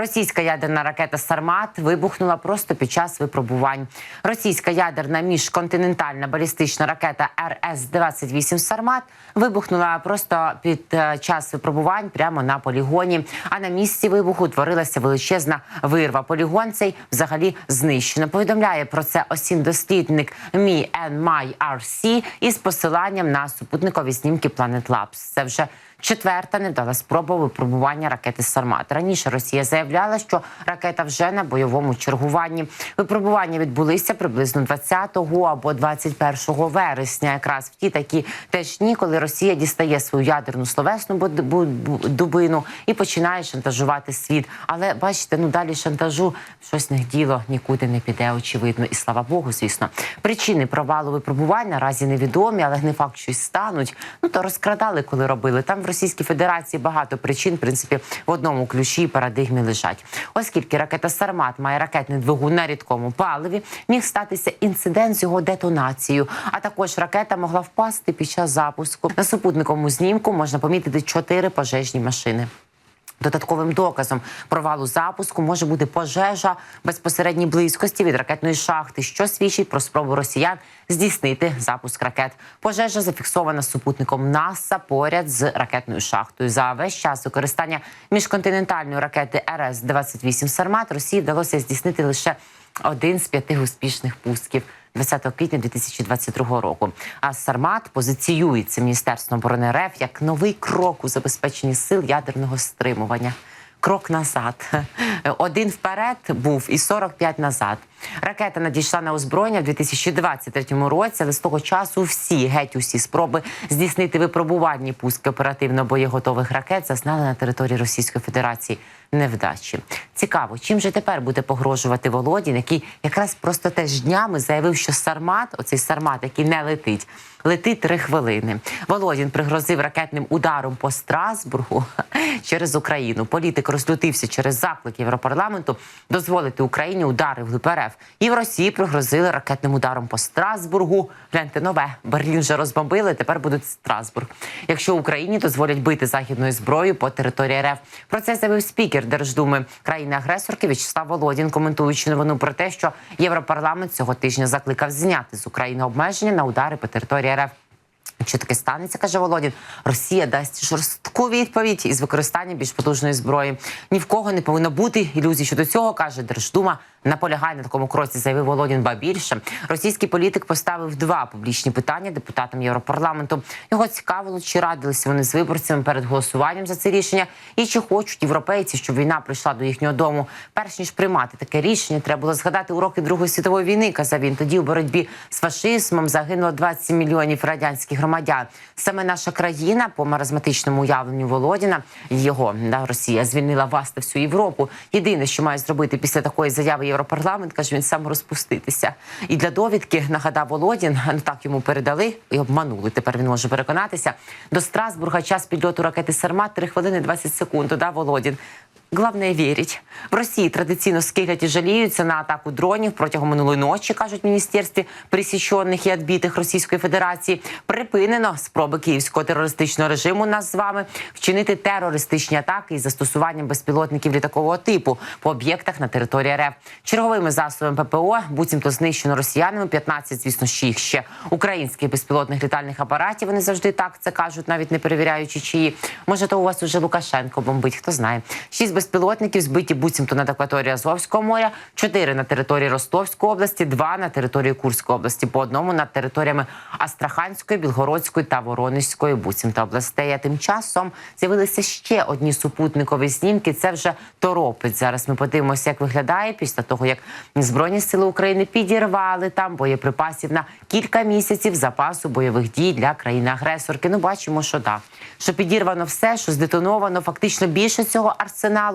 Російська ядерна ракета Сармат вибухнула просто під час випробувань. Російська ядерна міжконтинентальна балістична ракета РС-28 Сармат вибухнула просто під е, час випробувань прямо на полігоні. А на місці вибуху утворилася величезна вирва. Полігон цей взагалі знищено. Повідомляє про це осін дослідник Me and My RC із посиланням на супутникові знімки Planet Labs. Це вже Четверта невдала спроба випробування ракети Сармат. Раніше Росія заявляла, що ракета вже на бойовому чергуванні. Випробування відбулися приблизно 20 або 21 вересня, якраз в ті такі теж дні, коли Росія дістає свою ядерну словесну дубину і починає шантажувати світ. Але бачите, ну далі шантажу щось не діло нікуди не піде. Очевидно, і слава Богу, звісно. Причини провалу випробувань наразі невідомі, але не факт, що й стануть. Ну то розкрадали, коли робили. Там Російській Федерації багато причин, в принципі, в одному ключі і парадигмі лежать. Оскільки ракета Сармат має ракетний двигун на рідкому паливі, міг статися інцидент з його детонацією. А також ракета могла впасти під час запуску. На супутниковому знімку можна помітити чотири пожежні машини. Додатковим доказом провалу запуску може бути пожежа безпосередній близькості від ракетної шахти, що свідчить про спробу росіян здійснити запуск ракет. Пожежа зафіксована супутником НАСА поряд з ракетною шахтою. За весь час використання міжконтинентальної ракети РС 28 Сармат Росії вдалося здійснити лише один з п'яти успішних пусків. 20 квітня 2022 року. А Сармат позиціюється Міністерством оборони РФ як новий крок у забезпеченні сил ядерного стримування. Крок назад. Один вперед був і 45 назад. Ракета надійшла на озброєння в 2023 році, але з того часу всі, геть усі спроби здійснити випробувальні пуски оперативно боєготових ракет зазнали на території Російської Федерації невдачі. Цікаво, чим же тепер буде погрожувати Володін, який якраз просто теж днями заявив, що Сармат, оцей Сармат, який не летить, летить три хвилини. Володін пригрозив ракетним ударом по Страсбургу через Україну. Політик розлютився через заклик Європарламенту дозволити Україні удари в РФ. І в Росії пригрозили ракетним ударом по Страсбургу. Гляньте нове Берлін вже розбомбили. Тепер будуть Страсбург. Якщо Україні дозволять бити західною зброєю по території РФ. Про це заявив спікер Держдуми країни-агресорки В'ячеслав Володін, коментуючи новину про те, що Європарламент цього тижня закликав зняти з України обмеження на удари по території РФ. Якщо таке станеться, каже Володін, Росія дасть жорстку відповідь із використанням більш потужної зброї. Ні в кого не повинно бути ілюзій щодо цього, каже Держдума. Наполягає на такому кроці, заявив Володін. Ба більше російський політик поставив два публічні питання депутатам Європарламенту. Його цікавило, чи радилися вони з виборцями перед голосуванням за це рішення, і чи хочуть європейці, щоб війна прийшла до їхнього дому. Перш ніж приймати таке рішення, треба було згадати уроки Другої світової війни. Казав він тоді у боротьбі з фашизмом загинуло 20 мільйонів радянських громадян. Саме наша країна по маразматичному уявленню Володіна його да, Росія звільнила вас та всю Європу. Єдине, що має зробити після такої заяви Європарламент, каже він сам розпуститися. І для довідки нагадав Володін, ну так йому передали і обманули. Тепер він може переконатися. До Страсбурга час підльоту ракети Сармат 3 хвилини 20 секунд. Да, Володін. Главне вірить. В Росії традиційно скиглять і жаліються на атаку дронів протягом минулої ночі, кажуть в міністерстві присічених і відбитих Російської Федерації. Припинено спроби київського терористичного режиму нас з вами вчинити терористичні атаки із застосуванням безпілотників літакового типу по об'єктах на території РФ. Черговими засобами ППО буцімто знищено росіянами 15, звісно, ще їх ще українських безпілотних літальних апаратів. Вони завжди так це кажуть, навіть не перевіряючи, чиї. Може, то у вас уже Лукашенко бомбить, хто знає. Шість безпілотників збиті буцімто над акваторією Азовського моря, чотири на території Ростовської області, два на території Курської області, по одному над територіями Астраханської, Білгородської та Воронезької буцімто областей. А тим часом з'явилися ще одні супутникові знімки. Це вже торопить. Зараз ми подивимося, як виглядає після того, як збройні сили України підірвали там боєприпасів на кілька місяців запасу бойових дій для країни-агресорки. Ну бачимо, що так, що підірвано все, що здетоновано, фактично більше цього арсеналу.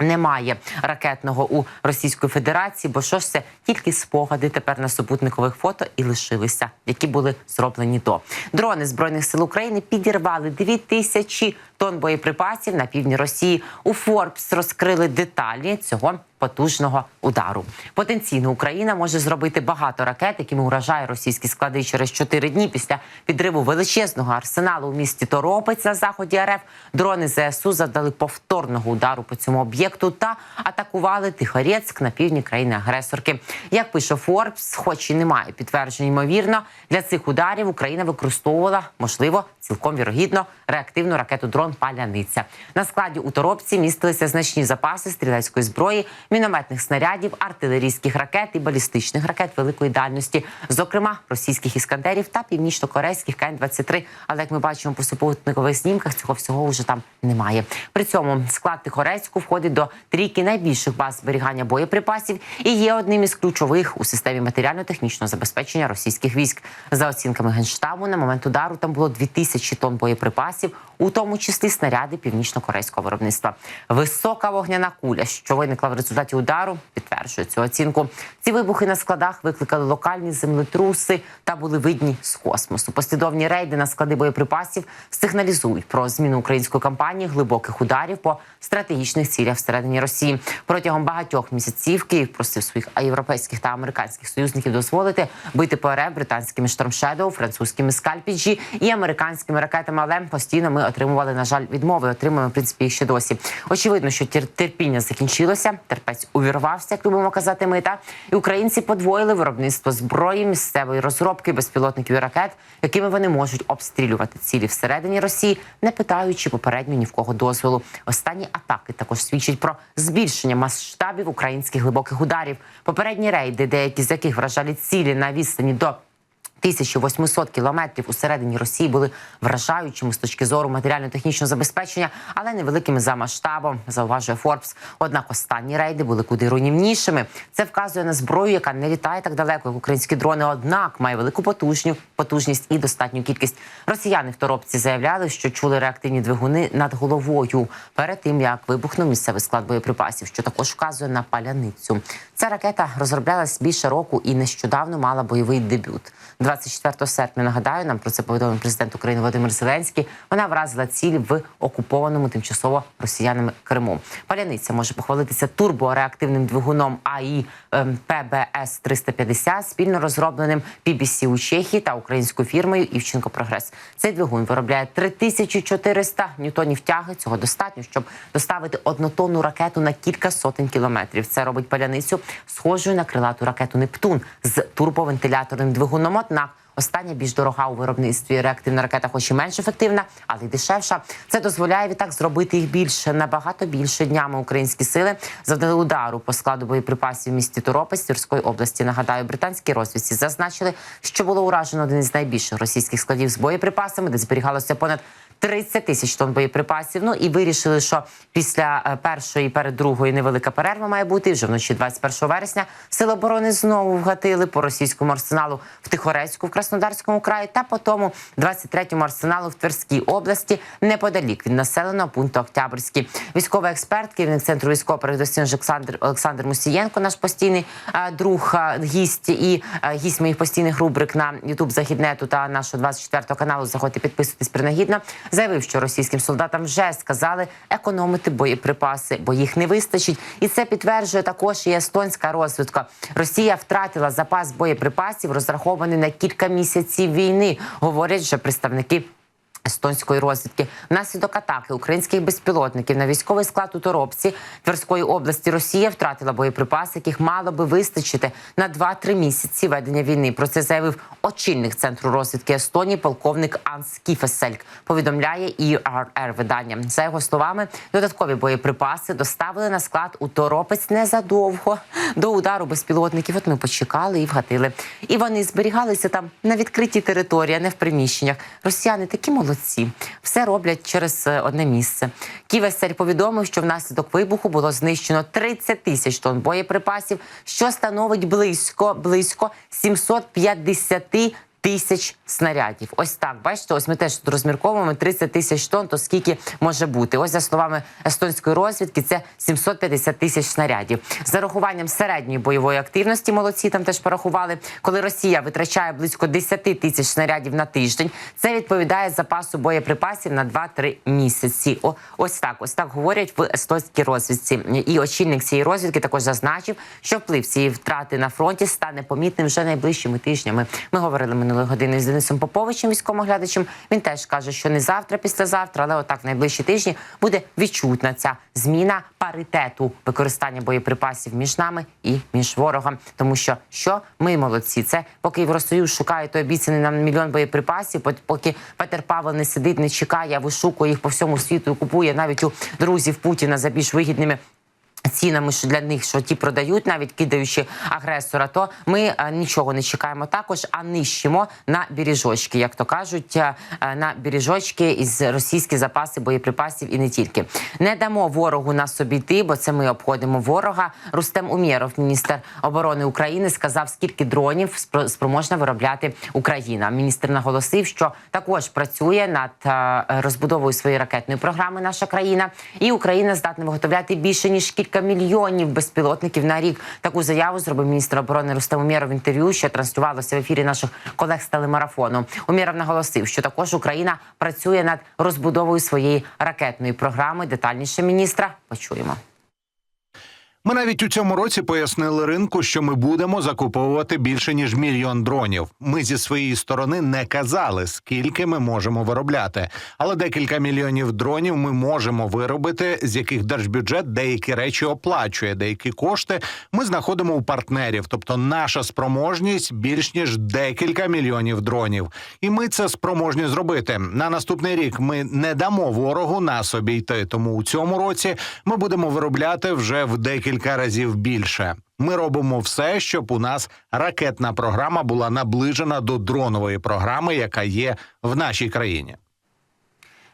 Немає ракетного у Російської Федерації, бо що ж це тільки спогади тепер на супутникових фото і лишилися, які були зроблені до дрони збройних сил України підірвали 2 тисячі тонн боєприпасів на півдні Росії. У Форбс розкрили деталі цього потужного удару. Потенційно Україна може зробити багато ракет, якими уражає російські склади через 4 дні після підриву величезного арсеналу у місті Торопець на заході РФ. Дрони ЗСУ завдали повторного удару по цьому об'єкту та атакували Тихорецьк на півдні країни-агресорки. Як пише Форбс, хоч і немає підтверджень, ймовірно, для цих ударів Україна використовувала можливо цілком вірогідно реактивну ракету дрон Паляниця. На складі у Торопці містилися значні запаси стрілецької зброї, мінометних снарядів, артилерійських ракет і балістичних ракет великої дальності, зокрема російських іскандерів та північно-корейських КН-23. Але як ми бачимо по супутникових знімках, цього всього вже там немає. При цьому склад Тихорецьку входить до трійки найбільших баз зберігання боєприпасів і є одним із ключових у системі матеріально-технічного забезпечення російських військ. За оцінками генштабу, на момент удару там було 2000 тонн боєприпасів, у тому числі снаряди північно-корейського виробництва. Висока вогняна куля, що виникла в результаті удару, підтверджує цю оцінку. Ці вибухи на складах викликали локальні землетруси та були видні з космосу. Послідовні рейди на склади боєприпасів сигналізують про зміну української кампанії глибоких ударів по стратегічних цілях всередині Росії. Протягом багатьох місяців Київ просив своїх європейських та американських союзників дозволити бити по РФ британськими штормшедоу, французькими скальпіджі і американськими ракетами. Але постійно ми отримували на жаль відмови. Отримуємо в принципі їх ще досі. Очевидно, що тер- терпіння закінчилося. Терпець увірвався, як любимо казати. Ми та і українці подвоїли виробництво зброї, місцевої розробки безпілотників і ракет, якими вони можуть обстрілювати цілі всередині Росії, не питаючи попередньо ні в кого дозволу. Останні атаки також свідчать про збільшення масштабів українських глибоких ударів. Попередні рейди, деякі з яких вражали цілі на відстані до 1800 кілометрів усередині Росії були вражаючими з точки зору матеріально-технічного забезпечення, але невеликими за масштабом, зауважує Форбс. Однак останні рейди були куди руйнівнішими. Це вказує на зброю, яка не літає так далеко, як українські дрони, однак має велику потужню потужність і достатню кількість. Росіяни в торопці заявляли, що чули реактивні двигуни над головою перед тим, як вибухнув місцевий склад боєприпасів, що також вказує на паляницю. Ця ракета розроблялась більше року і нещодавно мала бойовий дебют. 24 серпня нагадаю, нам про це повідомив президент України Володимир Зеленський. Вона вразила ціль в окупованому тимчасово росіянами Криму. Паляниця може похвалитися турбореактивним двигуном АІ ем, ПБС 350 спільно розробленим PBC у Чехії та українською фірмою Івченко Прогрес. Цей двигун виробляє 3400 ньютонів тяги. Цього достатньо, щоб доставити однотонну ракету на кілька сотень кілометрів. Це робить паляницю схожою на крилату ракету Нептун з турбовентиляторним двигуном. Однак Остання більш дорога у виробництві реактивна ракета, хоч і менш ефективна, але й дешевша. Це дозволяє відтак зробити їх більше набагато більше днями. Українські сили завдали удару по складу боєприпасів в місті Торопець Тюрської області. Нагадаю, британські розвідці зазначили, що було уражено один із найбільших російських складів з боєприпасами, де зберігалося понад 30 тисяч тонн боєприпасів. Ну і вирішили, що після е, першої перед другої невелика перерва має бути. Вже вночі 21 вересня сили оборони знову вгатили по російському арсеналу в Тихорецьку в Краснодарському краї та по тому 23-му арсеналу в Тверській області неподалік від населеного пункту Октябрьський. Військовий експерт, керівник центру військового передусім Олександр Олександр Мусієнко, наш постійний е, друг, е, гість і гість моїх постійних рубрик на Ютуб Західнету та нашого 24 каналу. Заходьте підписуйтесь принагідно. Заявив, що російським солдатам вже сказали економити боєприпаси, бо їх не вистачить. І це підтверджує також і естонська розвідка. Росія втратила запас боєприпасів, розрахований на кілька місяців війни, говорять вже представники. Естонської розвідки внаслідок атаки українських безпілотників на військовий склад у Торопці Тверської області Росія втратила боєприпаси, яких мало би вистачити на 2-3 місяці ведення війни. Про це заявив очільник центру розвідки Естонії, полковник Анс Кіфесельк. Повідомляє ІРР видання. За його словами, додаткові боєприпаси доставили на склад у Торопець незадовго до удару безпілотників. От ми почекали і вгатили. І вони зберігалися там на відкритій території, а не в приміщеннях. Росіяни такі молодці. Все роблять через е, одне місце. Ківесель повідомив, що внаслідок вибуху було знищено 30 тисяч тонн боєприпасів, що становить близько близько 750 тисяч снарядів. Ось так, бачите, ось ми теж тут розмірковуємо 30 тисяч тонн, то скільки може бути. Ось за словами естонської розвідки, це 750 тисяч снарядів. З зарахуванням середньої бойової активності молодці там теж порахували, коли Росія витрачає близько 10 тисяч снарядів на тиждень. Це відповідає запасу боєприпасів на 2-3 місяці. О, ось так, ось так говорять в естонській розвідці. І очільник цієї розвідки також зазначив, що вплив цієї втрати на фронті стане помітним вже найближчими тижнями. Ми говорили минулої години з Денисом Поповичем, військовим оглядачем. Він теж каже, що не завтра, післязавтра, але отак в найближчі тижні буде відчутна ця зміна паритету використання боєприпасів між нами і між ворогом. Тому що що ми молодці, це поки Євросоюз шукає той обіцяний нам мільйон боєприпасів, поки Петер Павел не сидить, не чекає, вишукує їх по всьому світу і купує навіть у друзів Путіна за більш вигідними. Цінами, що для них, що ті продають, навіть кидаючи агресора, то ми е, нічого не чекаємо також, а нищимо на біріжочки, як то кажуть, е, е, на біріжочки із російські запаси боєприпасів і не тільки не дамо ворогу нас обійти, бо це ми обходимо ворога. Рустем Умєров, міністр оборони України, сказав, скільки дронів спро- спроможна виробляти Україна. Міністр наголосив, що також працює над е, розбудовою своєї ракетної програми. Наша країна і Україна здатна виготовляти більше ніж кілька мільйонів безпілотників на рік. Таку заяву зробив міністр оборони Рустам Умєров в інтерв'ю, що транслювалося в ефірі наших колег з телемарафону. Умєров наголосив, що також Україна працює над розбудовою своєї ракетної програми. Детальніше міністра почуємо. Ми навіть у цьому році пояснили ринку, що ми будемо закуповувати більше ніж мільйон дронів. Ми зі своєї сторони не казали, скільки ми можемо виробляти, але декілька мільйонів дронів ми можемо виробити, з яких держбюджет деякі речі оплачує, деякі кошти ми знаходимо у партнерів. Тобто, наша спроможність більш ніж декілька мільйонів дронів, і ми це спроможні зробити. На наступний рік ми не дамо ворогу нас обійти. Тому у цьому році ми будемо виробляти вже в декілька разів більше. Ми робимо все, щоб у нас ракетна програма була наближена до дронової програми, яка є в нашій країні.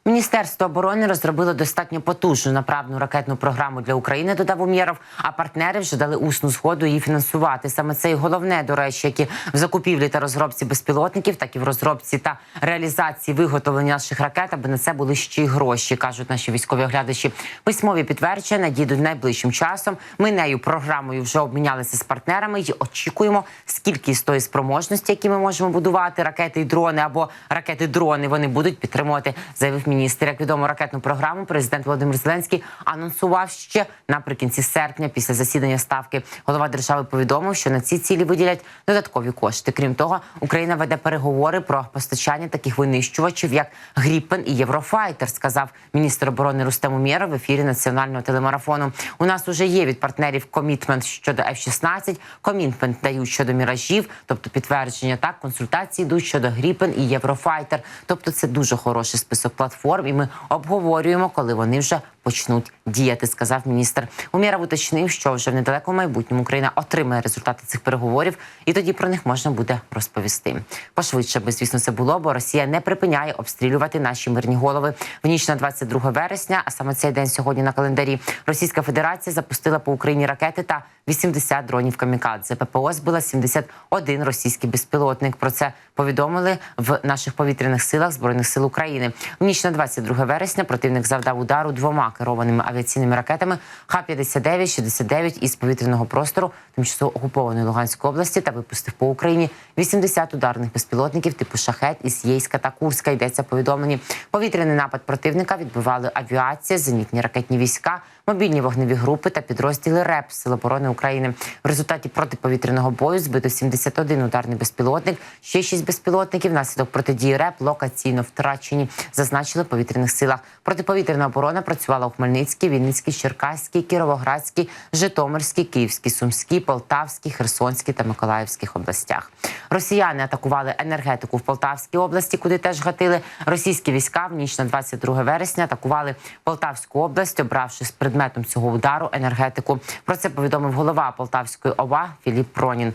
Міністерство оборони розробило достатньо потужну направну ракетну програму для України. Додав Умєров, а партнери вже дали усну згоду її фінансувати. Саме це і головне, до речі, як і в закупівлі та розробці безпілотників, так і в розробці та реалізації виготовлення наших ракет, аби на це були ще й гроші, кажуть наші військові оглядачі. Письмові підтвердження надійдуть найближчим часом. Ми нею програмою вже обмінялися з партнерами і очікуємо, скільки з тої спроможності, які ми можемо будувати, ракети і дрони або ракети-дрони, вони будуть підтримувати, заявив міністр. Як відомо, ракетну програму президент Володимир Зеленський анонсував ще наприкінці серпня після засідання ставки. Голова держави повідомив, що на ці цілі виділять додаткові кошти. Крім того, Україна веде переговори про постачання таких винищувачів, як Гріпен і Єврофайтер, сказав міністр оборони Рустем Умєров в ефірі національного телемарафону. У нас уже є від партнерів комітмент щодо F-16, комітмент дають щодо міражів, тобто підтвердження так, консультації йдуть щодо Гріпен і Єврофайтер. Тобто, це дуже хороший список платформ, і ми обговорюємо, коли вони вже почнуть діяти, сказав міністр. Умєров уточнив, що вже в недалекому майбутньому Україна отримає результати цих переговорів, і тоді про них можна буде розповісти. Пошвидше би, звісно, це було, бо Росія не припиняє обстрілювати наші мирні голови в ніч на 22 вересня. А саме цей день сьогодні на календарі Російська Федерація запустила по Україні ракети та 80 дронів камікадзе. ППО збила 71 російський безпілотник. Про це повідомили в наших повітряних силах збройних сил України. В ніч на 22 вересня противник завдав удару двома керованими авіаційними ракетами Х-59, 69 із повітряного простору тимчасово окупованої Луганської області та випустив по Україні 80 ударних безпілотників типу шахет із Єйська та Курська. Йдеться повідомлені. Повітряний напад противника відбивали авіація, зенітні ракетні війська, мобільні вогневі групи та підрозділи РЕП Сил оборони України. В результаті протиповітряного бою збито 71 ударний безпілотник, ще 6 безпілотників. Внаслідок протидії РЕП локаційно втрачені, зазначили в повітряних силах. Протиповітряна оборона працювала у Хмельницькій, Вінницькій, Черкаській, Кіровоградській, Житомирській, Київській, Сумській, Полтавській, Херсонській та Миколаївських областях. Росіяни атакували енергетику в Полтавській області, куди теж гатили російські війська в ніч на 22 вересня. Атакували Полтавську область, обравши з предметом цього удару енергетику. Про це повідомив голова Полтавської ОВА Філіп Пронін.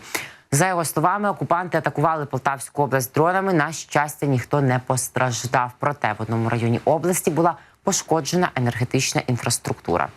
За його словами, окупанти атакували Полтавську область дронами. На щастя, ніхто не постраждав. Проте в одному районі області була пошкоджена енергетична інфраструктура.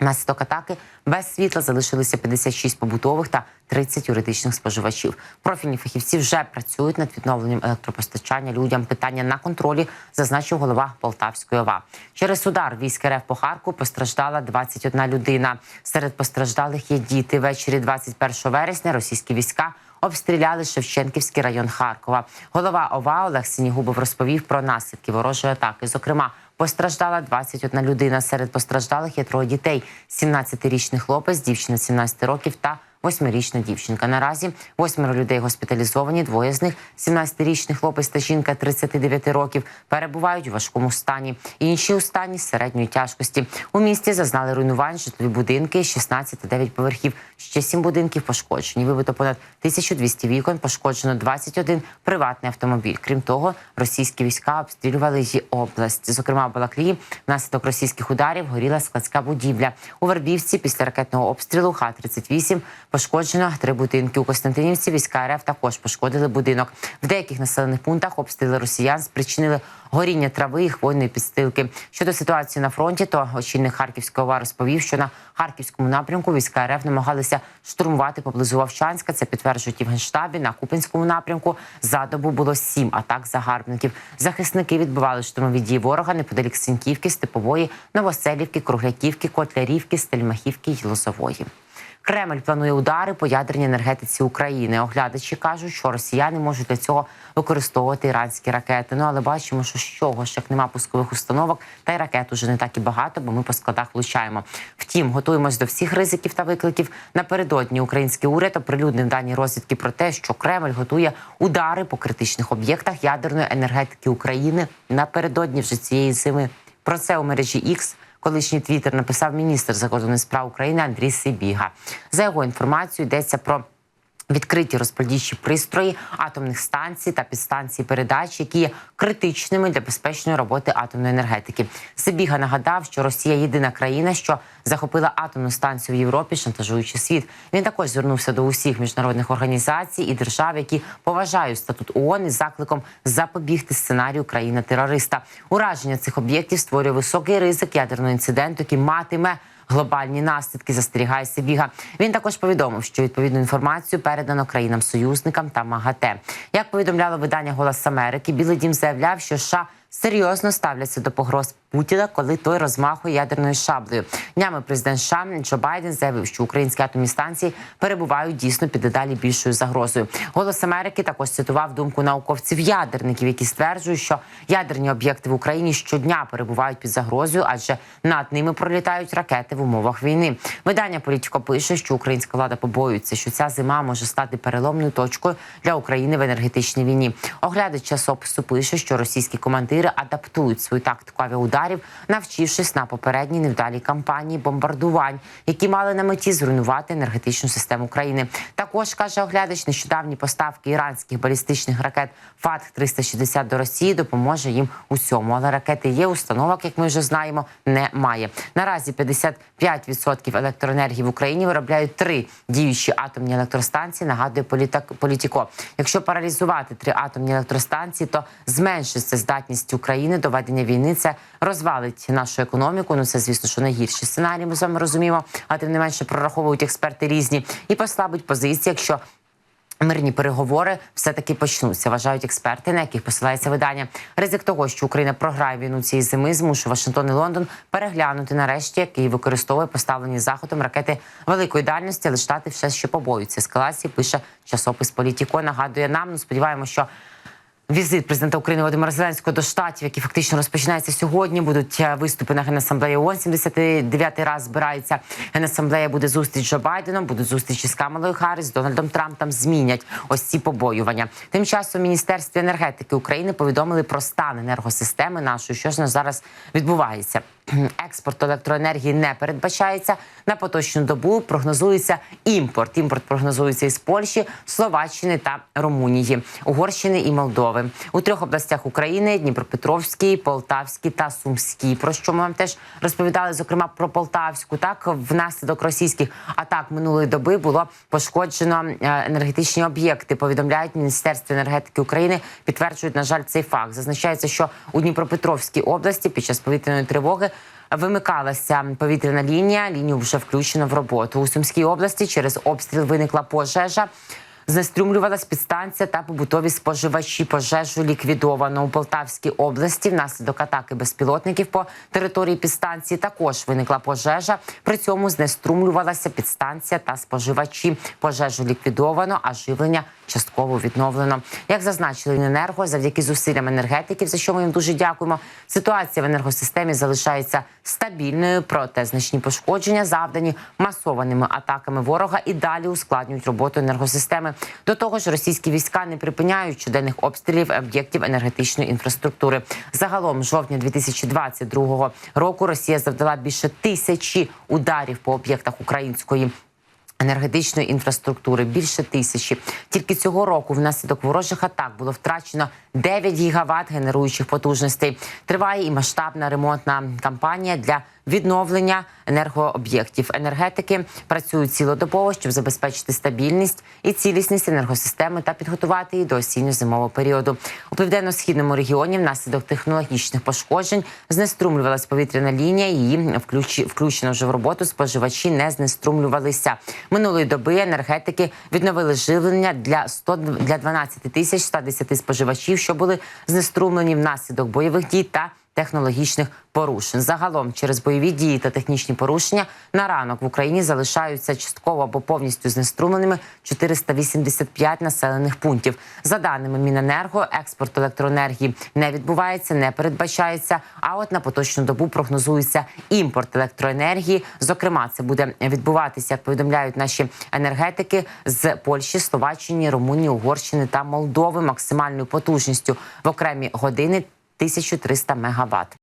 Внаслідок атаки без світла залишилися 56 побутових та 30 юридичних споживачів. Профільні фахівці вже працюють над відновленням електропостачання людям. Питання на контролі зазначив голова Полтавської ОВА. Через удар військ РФ по Харку постраждала 21 людина. Серед постраждалих є діти. Ввечері 21 вересня російські війська обстріляли Шевченківський район Харкова. Голова ОВА Олег Сінігубов розповів про наслідки ворожої атаки. Зокрема, Постраждала 21 людина. Серед постраждалих є троє дітей: 17-річний хлопець, дівчина 17 років та 8-річна дівчинка. Наразі восьмеро людей госпіталізовані. Двоє з них 17-річний хлопець та жінка 39 років перебувають у важкому стані. Інші у стані середньої тяжкості. У місті зазнали руйнувань житлові будинки 16 та 9 поверхів. Ще 7 будинків пошкоджені. Вибито понад 1200 вікон. Пошкоджено 21 приватний автомобіль. Крім того, російські війська обстрілювали її область. Зокрема, в Балаклії внаслідок російських ударів горіла складська будівля. У Вербівці після ракетного обстрілу Х-38 пошкоджено три будинки. У Костянтинівці війська РФ також пошкодили будинок. В деяких населених пунктах обстріли росіян спричинили горіння трави і хвойної підстилки. Щодо ситуації на фронті, то очільник Харківської ОВА розповів, що на харківському напрямку війська РФ намагалися штурмувати поблизу Вовчанська. Це підтверджують і в генштабі. На Купинському напрямку за добу було сім атак загарбників. Захисники відбивали штурмові дії ворога неподалік Сіньківки, Степової, Новоселівки, Кругляківки, Котлярівки, Стельмахівки й Лозової. Кремль планує удари по ядерній енергетиці України. Оглядачі кажуть, що росіяни можуть для цього використовувати іранські ракети. Ну але бачимо, що з чого ж як нема пускових установок, та й ракет уже не так і багато, бо ми по складах влучаємо. Втім, готуємось до всіх ризиків та викликів. Напередодні український уряд оприлюднив дані розвідки про те, що Кремль готує удари по критичних об'єктах ядерної енергетики України напередодні вже цієї зими. Про це у мережі X колишній твіттер написав міністр закордонних справ України Андрій Сибіга. За його інформацією йдеться про. Відкриті розподільчі пристрої атомних станцій та підстанцій передач, які є критичними для безпечної роботи атомної енергетики. Сибіга нагадав, що Росія єдина країна, що захопила атомну станцію в Європі, шантажуючи світ. Він також звернувся до усіх міжнародних організацій і держав, які поважають статут ООН із закликом запобігти сценарію країна-терориста. Ураження цих об'єктів створює високий ризик ядерного інциденту, який матиме глобальні наслідки. Застерігає Сибіга. Він також повідомив, що відповідну інформацію передано країнам-союзникам та МАГАТЕ. Як повідомляло видання Голос Америки, Білий Дім заявляв, що США серйозно ставляться до погроз Путіна, коли той розмахує ядерною шаблею. Днями президент США Джо Байден заявив, що українські атомні станції перебувають дійсно під дедалі більшою загрозою. Голос Америки також цитував думку науковців-ядерників, які стверджують, що ядерні об'єкти в Україні щодня перебувають під загрозою, адже над ними пролітають ракети в умовах війни. Видання Політіко пише, що українська влада побоюється, що ця зима може стати переломною точкою для України в енергетичній війні. Оглядач часопису пише, що російські командири адаптують свою тактику авіаударів, навчившись на попередній невдалій кампанії бомбардувань, які мали на меті зруйнувати енергетичну систему країни. Також каже оглядач, нещодавні поставки іранських балістичних ракет ФАТ 360 до Росії допоможе їм у цьому. Але ракети є установок, як ми вже знаємо, немає. Наразі 55% електроенергії в Україні виробляють три діючі атомні електростанції. Нагадує політіко. Якщо паралізувати три атомні електростанції, то зменшиться здатність України до ведення війни. Це розвалить нашу економіку. Ну це звісно, що найгірші сценарії. Ми з вами розуміємо, а тим не менше прораховують експерти різні і послабить позиції, якщо. Мирні переговори все таки почнуться, вважають експерти, на яких посилається видання. Ризик того, що Україна програє війну цієї зими, змушує Вашингтон і Лондон переглянути нарешті, який використовує поставлені заходом ракети великої дальності, але штати все ще побоюються ескалації. Пише часопис Політіко. Нагадує нам. Ну сподіваємося, що. Візит президента України Володимира Зеленського до штатів, який фактично розпочинається сьогодні. Будуть е, виступи на генасамблеї ООН. 79-й раз збирається генасамблея. Буде зустріч Джо Байденом, будуть зустрічі з Камалою Харріс, з Дональдом Трампом. Змінять ось ці побоювання. Тим часом Міністерство енергетики України повідомили про стан енергосистеми нашої. Що ж на зараз відбувається? Експорт електроенергії не передбачається на поточну добу. Прогнозується імпорт. Імпорт прогнозується із Польщі, Словаччини та Румунії, Угорщини і Молдови у трьох областях України: Дніпропетровській, Полтавській та Сумській. Про що ми вам теж розповідали, зокрема про Полтавську. Так внаслідок російських атак минулої доби було пошкоджено е, енергетичні об'єкти. Повідомляють в Міністерстві енергетики України. Підтверджують на жаль цей факт. Зазначається, що у Дніпропетровській області під час повітряної тривоги Вимикалася повітряна лінія. Лінію вже включено в роботу у Сумській області. Через обстріл виникла пожежа. Знеструмлювалась підстанція та побутові споживачі. Пожежу ліквідовано у Полтавській області. Внаслідок атаки безпілотників по території підстанції також виникла пожежа. При цьому знеструмлювалася підстанція та споживачі. Пожежу ліквідовано, а живлення частково відновлено. Як зазначили Енерго, завдяки зусиллям енергетиків, за що ми їм дуже дякуємо. Ситуація в енергосистемі залишається стабільною, проте значні пошкодження, завдані масованими атаками ворога, і далі ускладнюють роботу енергосистеми. До того ж, російські війська не припиняють щоденних обстрілів об'єктів енергетичної інфраструктури. Загалом, з жовтня 2022 року, Росія завдала більше тисячі ударів по об'єктах української. Енергетичної інфраструктури більше тисячі. Тільки цього року внаслідок ворожих атак було втрачено 9 гігават генеруючих потужностей. Триває і масштабна ремонтна кампанія для відновлення енергооб'єктів. Енергетики працюють цілодобово, щоб забезпечити стабільність і цілісність енергосистеми та підготувати її до осінньо-зимового періоду. У південно-східному регіоні внаслідок технологічних пошкоджень знеструмлювалась повітряна лінія. Її включ- включено вже в роботу. Споживачі не знеструмлювалися. Минулої доби енергетики відновили живлення для 100, для 12 тисяч 110 споживачів, що були знеструмлені внаслідок бойових дій та технологічних порушень. Загалом через бойові дії та технічні порушення на ранок в Україні залишаються частково або повністю знеструмленими 485 населених пунктів. За даними Міненерго, експорт електроенергії не відбувається, не передбачається. А от на поточну добу прогнозується імпорт електроенергії. Зокрема, це буде відбуватися, як повідомляють наші енергетики з Польщі, Словаччини, Румунії, Угорщини та Молдови максимальною потужністю в окремі години 1300 мегаватт.